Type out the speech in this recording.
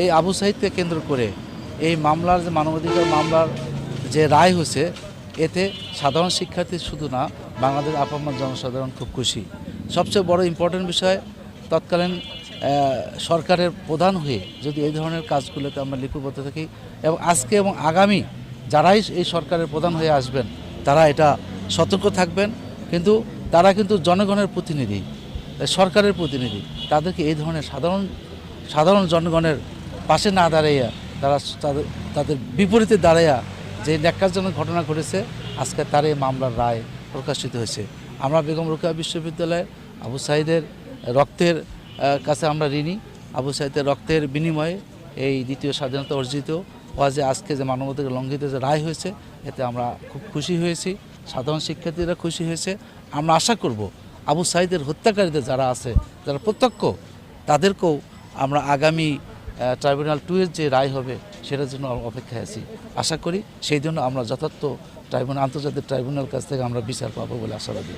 এই আবু সাহিদকে কেন্দ্র করে এই মামলার যে মানবাধিকার মামলার যে রায় হয়েছে, এতে সাধারণ শিক্ষার্থী শুধু না, বাংলাদেশ আপামর জনসাধারণ খুব খুশি। সবচেয়ে বড় ইম্পর্টেন্ট বিষয়, তৎকালীন সরকারের প্রধান হয়ে যদি এই ধরনের কাজগুলোতে আমরা লিপিবদ্ধ থাকি এবং আজকে এবং আগামী যারাই এই সরকারের প্রধান হয়ে আসবেন, তারা এটা সতর্ক থাকবেন। কিন্তু তারা কিন্তু জনগণের প্রতিনিধি, সরকারের প্রতিনিধি। তাদেরকে এই ধরনের সাধারণ সাধারণ জনগণের পাশে না দাঁড়াইয়া, তারা তাদের তাদের বিপরীতে দাঁড়াইয়া যে ন্যাক্কারজনক ঘটনা ঘটেছে, আজকে তার এই মামলার রায় প্রকাশিত হয়েছে। আমরা বেগম রোকেয়া বিশ্ববিদ্যালয়ে আবু সাইদের রক্তের কাছে আমরা ঋণী। আবু সাইদের রক্তের বিনিময়ে এই দ্বিতীয় স্বাধীনতা অর্জিত হওয়া যে আজকে যে মানবাধিকার লঙ্ঘিত যে রায় হয়েছে, এতে আমরা খুব খুশি হয়েছি। সাধারণ শিক্ষার্থীরা খুশি হয়েছে। আমরা আশা করব আবু সাইদের হত্যাকারীদের যারা আছে, যারা প্রত্যক্ষ, তাদেরকেও আমরা আগামী ট্রাইব্যুনাল টু এর যে রায় হবে, সেটার জন্য অপেক্ষায় আছি। আশা করি সেই জন্য আমরা যথার্থ ট্রাইব্যুনাল, আন্তর্জাতিক ট্রাইব্যুনাল কাছ থেকে আমরা বিচার পাবো বলে আশাবাদী।